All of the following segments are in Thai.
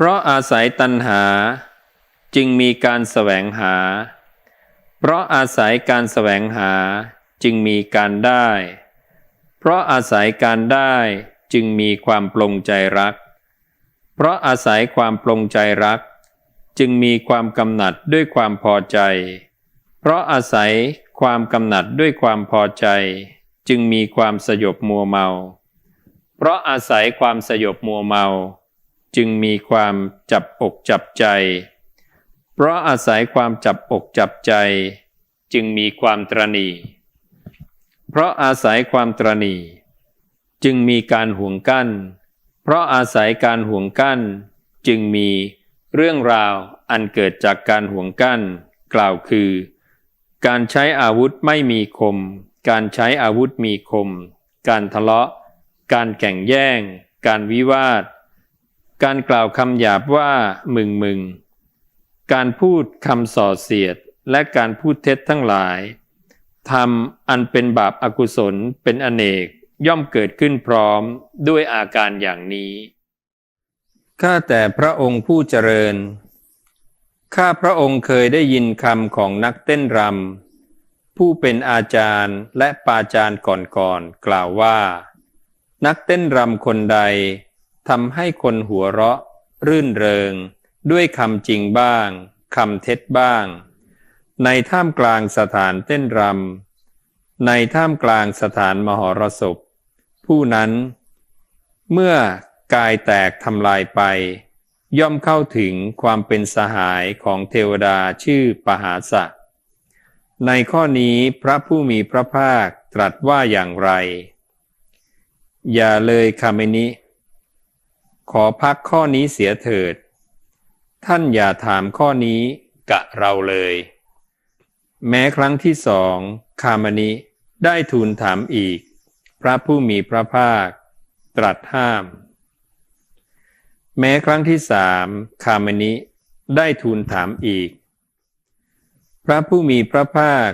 เพราะอาศัยตัณหาจึงมีการแสวงหา เพราะอาศัยการแสวงหาจึงมีการได้ เพราะอาศัยการได้จึงมีความปลงใจรัก เพราะอาศัยความปลงใจรัก จึงมีความกำหนัดด้วยความพอใจ เพราะอาศัยความกำหนัดด้วยความพอใจ จึงมีความสยบมัวเมา เพราะอาศัยความสยบมัวเมา จึงมีความจับอกจับใจ เพราะอาศัยความจับอกจับใจ จึงมีความตรณีเพราะอาศัยความตรณีจึงมีการห่วงกั้น เพราะอาศัยการห่วงกั้น จึงมีเรื่องราวอันเกิดจากการห่วงกั้น กล่าวคือ การใช้อาวุธไม่มีคม การใช้อาวุธมีคม การทะเลาะ การแข่งแย่ง การวิวาท การกล่าวคำหยาบว่ามึงมึง การพูดคำส่อเสียดและการพูดเท็จทั้งหลายทำอันเป็นบาปอากุศลเป็นอเนกย่อมเกิดขึ้นพร้อมด้วยอาการอย่างนี้ ข้าแต่พระองค์ผู้เจริญ ข้าพระองค์เคยได้ยินคำของนักเต้นรำผู้เป็นอาจารย์และปาจารย์ก่อนๆกล่าวว่า นักเต้นรำคนใด ทำให้คนหัวเราะ รื่นเริง ด้วยคำจริงบ้างคำเท็จบ้าง ในท่ามกลางสถานเต้นรำในท่ามกลางสถานมหรสพ ผู้นั้น เมื่อกายแตกทำลายไป ย่อมเข้าถึงความเป็นสหายของเทวดาชื่อปหาสะ ในข้อนี้พระผู้มีพระภาคตรัสว่าอย่างไร อย่าเลยคาเมนิ ขอพักข้อนี้เสียเถิด ท่านอย่าถามข้อนี้กะเราเลย แม้ครั้งที่สองคามนิได้ทูลถามอีก พระผู้มีพระภาค ตรัสห้าม แม้ครั้งที่สามคามนิได้ทูลถามอีก พระผู้มีพระภาค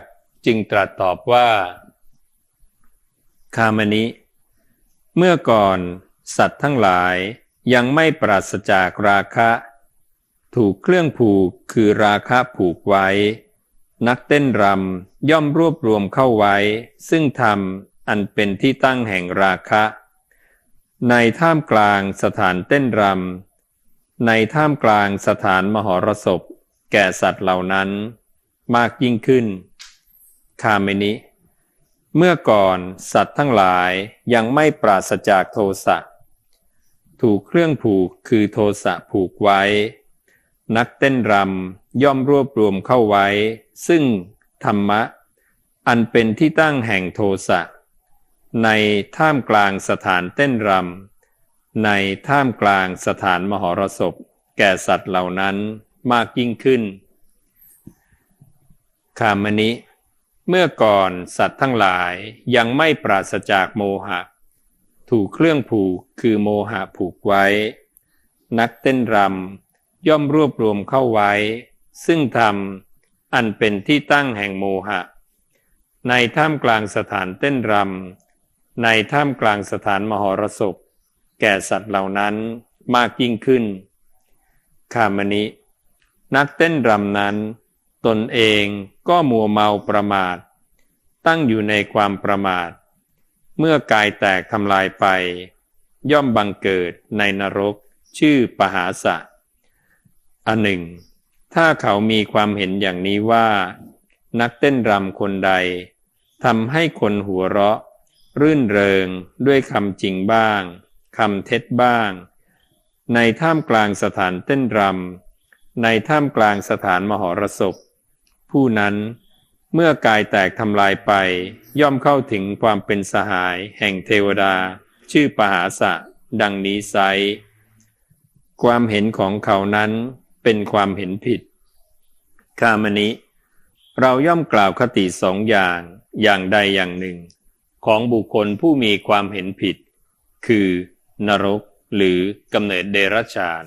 จึงตรัสตอบว่า คามนิเมื่อก่อนสัตว์ทั้งหลาย ยังไม่ปราศจากราคะ ถูกเครื่องผูกคือราคะผูกไว้ นักเต้นรำย่อมรวบรวมเข้าไว้ ซึ่งธรรมอันเป็นที่ตั้งแห่งราคะ ในท่ามกลางสถานเต้นรำในท่ามกลางสถานมหรสพ แก่สัตว์เหล่านั้น มากยิ่งขึ้น คาเมนิ เมื่อก่อนสัตว์ทั้งหลายยังไม่ปราศจากโทสะ ถูกเครื่องผูกคือโทสะผูกไว้ นักเต้นรำย่อมรวบรวมเข้าไว้ ซึ่งธรรมะ อันเป็นที่ตั้งแห่งโทสะในท่ามกลางสถานเต้นรำในท่ามกลางสถานมหรสพ แก่สัตว์เหล่านั้นมากยิ่งขึ้น คามนิ เมื่อก่อนสัตว์ทั้งหลายยังไม่ปราศจากโมหะ ถูกเครื่องผูกคือโมหะผูกไว้ นักเต้นรำย่อมรวบรวมเข้าไว้ ซึ่งธรรมอันเป็นที่ตั้งแห่งโมหะ ในท่ามกลางสถานเต้นรำในท่ามกลางสถานมหรสพ แก่สัตว์เหล่านั้นมากยิ่งขึ้นคามนินักเต้นรำนั้น ตนเองก็มัวเมาประมาท ตั้งอยู่ในความประมาท เมื่อกายแตกทำลายไป ย่อมบังเกิดในนรก ชื่อปหาสะอันหนึ่ง ถ้าเขามีความเห็นอย่างนี้ว่า นักเต้นรำคนใดทำให้คนหัวเราะ รื่นเริงด้วยคำจริงบ้างคำเท็จบ้าง ในท่ามกลางสถานเต้นรำในท่ามกลางสถานมหรสพผู้นั้น เมื่อกายแตกทำลายไป ย่อมเข้าถึงความเป็นสหาย แห่งเทวดา ชื่อปหาสะ ดังนี้ไซความเห็นของเขานั้นเป็นความเห็นผิดคามนิ เราย่อมกล่าวคติสองอย่างอย่างใดอย่างหนึ่ง ของบุคคลผู้มีความเห็นผิด คือนรกหรือกำเนิดเดรัจฉาน